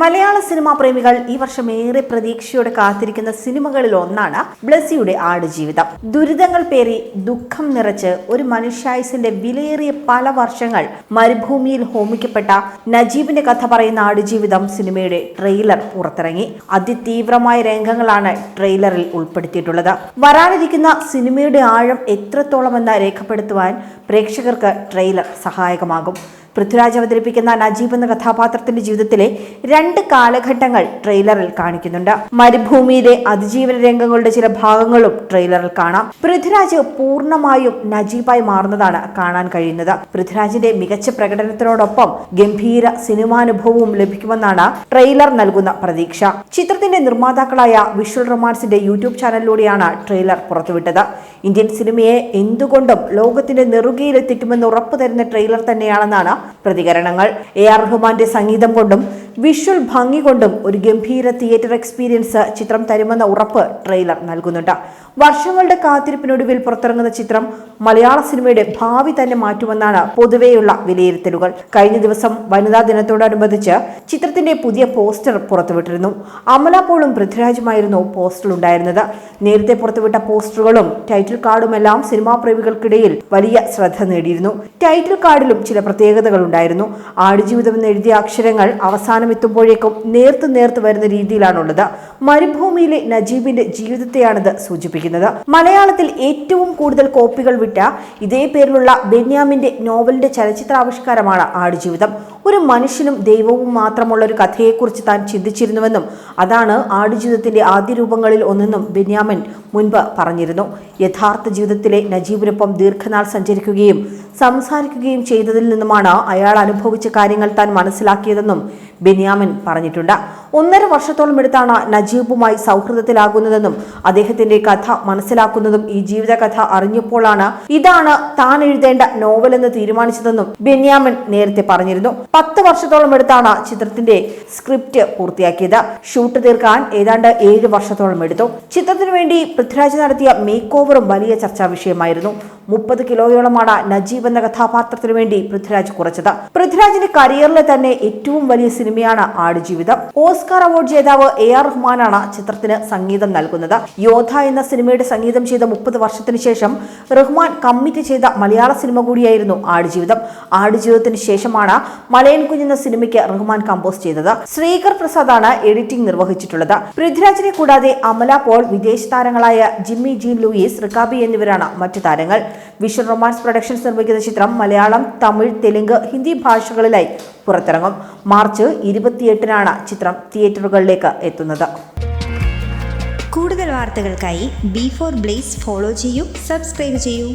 മലയാള cinema പ്രേമികൾ ഈ വർഷം ഏറെ പ്രതീക്ഷയോടെ കാത്തിരിക്കുന്ന സിനിമകളിൽ ഒന്നാണ് ബ്ലസിയുടെ ആടുജീവിതം. ദുരിതങ്ങൾ പേറി ദുഃഖം നിറച്ച് ഒരു മനുഷ്യായുസിന്റെ വിലയേറിയ പല വർഷങ്ങൾ മരുഭൂമിയിൽ ഹോമിക്കപ്പെട്ട നജീബിന്റെ കഥ പറയുന്ന ആടുജീവിതം സിനിമയുടെ ട്രെയിലർ പുറത്തിറങ്ങി. അതിതീവ്രമായ രംഗങ്ങളാണ് ട്രെയിലറിൽ ഉൾപ്പെടുത്തിയിട്ടുള്ളത്. വരാനിരിക്കുന്ന സിനിമയുടെ ആഴം എത്രത്തോളമെന്ന് രേഖപ്പെടുത്തുവാൻ പ്രേക്ഷകർക്ക് ട്രെയിലർ സഹായകമാകും. പൃഥ്വിരാജ് അവതരിപ്പിക്കുന്ന നജീബ് എന്ന കഥാപാത്രത്തിന്റെ ജീവിതത്തിലെ രണ്ട് കാലഘട്ടങ്ങൾ ട്രെയിലറിൽ കാണിക്കുന്നുണ്ട്. മരുഭൂമിയിലെ അതിജീവന രംഗങ്ങളുടെ ചില ഭാഗങ്ങളും ട്രെയിലറിൽ കാണാം. പൃഥ്വിരാജ് പൂർണമായും നജീബായി മാറുന്നതാണ് കാണാൻ കഴിയുന്നത്. പൃഥ്വിരാജിന്റെ മികച്ച പ്രകടനത്തിനോടൊപ്പം ഗംഭീര സിനിമാനുഭവവും ലഭിക്കുമെന്നാണ് ട്രെയിലർ നൽകുന്ന പ്രതീക്ഷ. ചിത്രത്തിന്റെ നിർമ്മാതാക്കളായ വിഷ്വൽ റൊമാൻസിന്റെ യൂട്യൂബ് ചാനലിലൂടെയാണ് ട്രെയിലർ പുറത്തുവിട്ടത്. ഇന്ത്യൻ സിനിമയെ എന്തുകൊണ്ടും ലോകത്തിന്റെ നെറുകയിലെത്തിക്കുമെന്ന് ഉറപ്പു തരുന്ന ട്രെയിലർ തന്നെയാണെന്നാണ് പ്രതികരണങ്ങൾ. എ ആർ റഹ്മാന്റെ സംഗീതം കൊണ്ടും വിഷ്വൽ ഭംഗി കൊണ്ടും ഒരു ഗംഭീര തിയേറ്റർ എക്സ്പീരിയൻസ് ചിത്രം തരുമെന്ന ഉറപ്പ് ട്രെയിലർ നൽകുന്നുണ്ട്. വർഷങ്ങളുടെ കാത്തിരിപ്പിനൊടുവിൽ പുറത്തിറങ്ങുന്ന ചിത്രം മലയാള സിനിമയുടെ ഭാവി തന്നെ മാറ്റുമെന്നാണ് പൊതുവെയുള്ള വിലയിരുത്തലുകൾ. കഴിഞ്ഞ ദിവസം വനിതാ ദിനത്തോടനുബന്ധിച്ച് ചിത്രത്തിന്റെ പുതിയ പോസ്റ്റർ പുറത്തുവിട്ടിരുന്നു. അമല പോളും പൃഥ്വിരാജുമായിരുന്നു പോസ്റ്റർ ഉണ്ടായിരുന്നത് നേരത്തെ പുറത്തുവിട്ട പോസ്റ്ററുകളും ടൈറ്റിൽ കാർഡുമെല്ലാം സിനിമാ പ്രേമികൾക്കിടയിൽ വലിയ ശ്രദ്ധ നേടിയിരുന്നു. ടൈറ്റിൽ കാർഡിലും ചില പ്രത്യേകതകൾ ഉണ്ടായിരുന്നു. ആടുജീവിതം എന്ന് എഴുതിയ അക്ഷരങ്ങൾ അവസാനം എത്തുമ്പോഴേക്കും നേർത്ത് നേർത്ത് വരുന്ന രീതിയിലാണുള്ളത്. മരുഭൂമിയിലെ നജീബിന്റെ ജീവിതത്തെയാണിത് സൂചിപ്പിക്കുന്നത്. മലയാളത്തിൽ ഏറ്റവും കൂടുതൽ കോപ്പികൾ വിട്ട ഇതേ പേരിലുള്ള ബെന്യാമിന്റെ നോവലിന്റെ ചലച്ചിത്രാവിഷ്കാരമാണ് ആടുജീവിതം. ഒരു മനുഷ്യനും ദൈവവും മാത്രമുള്ള ഒരു കഥയെക്കുറിച്ച് താൻ ചിന്തിച്ചിരുന്നുവെന്നും അതാണ് ആടുജീവിതത്തിന്റെ ആദ്യ രൂപങ്ങളിൽ ഒന്നെന്നും ബെന്യാമിൻ മുൻപ് പറഞ്ഞിരുന്നു. യഥാർത്ഥ ജീവിതത്തിലെ നജീബിനൊപ്പം ദീർഘനാൾ സഞ്ചരിക്കുകയും സംസാരിക്കുകയും ചെയ്തതിൽ നിന്നുമാണ് അയാൾ അനുഭവിച്ച കാര്യങ്ങൾ താൻ മനസ്സിലാക്കിയതെന്നും ബെന്യാമിൻ പറഞ്ഞിട്ടുണ്ട്. ഒന്നര വർഷത്തോളം എടുത്താണ് നജീബുമായി സൗഹൃദത്തിലാകുന്നതെന്നും അദ്ദേഹത്തിന്റെ കഥ മനസ്സിലാക്കുന്നതും ഈ ജീവിതകഥ അറിഞ്ഞപ്പോഴാണ് ഇതാണ് താൻ എഴുതേണ്ട നോവൽ എന്ന് തീരുമാനിച്ചതെന്നും ബെന്യാമൻ നേരത്തെ പറഞ്ഞിരുന്നു. പത്ത് വർഷത്തോളം എടുത്താണ് ചിത്രത്തിന്റെ സ്ക്രിപ്റ്റ് പൂർത്തിയാക്കിയത്. ഷൂട്ട് തീർക്കാൻ ഏതാണ്ട് ഏഴ് വർഷത്തോളം എടുത്തു. ചിത്രത്തിനു വേണ്ടി പൃഥ്വിരാജ് നടത്തിയ മേക്ക് ഓവറും വലിയ ചർച്ചാ വിഷയമായിരുന്നു. മുപ്പത് കിലോയോളമാണ് നജീബ് എന്ന കഥാപാത്രത്തിനു വേണ്ടി പൃഥ്വിരാജ് കുറച്ചത്. പൃഥ്വിരാജിന്റെ കരിയറിലെ തന്നെ ഏറ്റവും വലിയ സിനിമയാണ് ആടുജീവിതം. ഓസ്കാർ അവാർഡ് ജേതാവ് എ ആർ റഹ്മാനാണ് ചിത്രത്തിന് സംഗീതം നൽകുന്നത്. യോധ എന്ന സിനിമയുടെ സംഗീതം ചെയ്ത മുപ്പത് വർഷത്തിന് ശേഷം റഹ്മാൻ കമ്മിറ്റ് ചെയ്ത മലയാള സിനിമ കൂടിയായിരുന്നു ആടുജീവിതം. ആടുജീവിതത്തിന് ശേഷമാണ് മലയൻ കുഞ്ഞെന്ന സിനിമയ്ക്ക് റഹ്മാൻ കമ്പോസ് ചെയ്തത്. ശ്രീകർ പ്രസാദാണ് എഡിറ്റിംഗ് നിർവഹിച്ചിട്ടുള്ളത്. പൃഥ്വിരാജിനെ കൂടാതെ അമല പോൾ വിദേശ താരങ്ങളായ ജിമ്മി ജീൻ ലൂയിസ് റിക്കാബി എന്നിവരാണ് മറ്റു താരങ്ങൾ. വിഷ്വൽ റൊമാൻസ് പ്രൊഡക്ഷൻസ് നിർമ്മിക്കുന്ന ചിത്രം മലയാളം തമിഴ് തെലുങ്ക് ഹിന്ദി ഭാഷകളിലായി പുറത്തിറങ്ങും. മാർച്ച് ഇരുപത്തിയെട്ടിനാണ് ചിത്രം തിയേറ്ററുകളിലേക്ക് എത്തുന്നത്. കൂടുതൽ വാർത്തകൾക്കായി ബി ഫോർ ബ്ലേസ് ഫോളോ ചെയ്യൂ സബ്സ്ക്രൈബ് ചെയ്യൂ.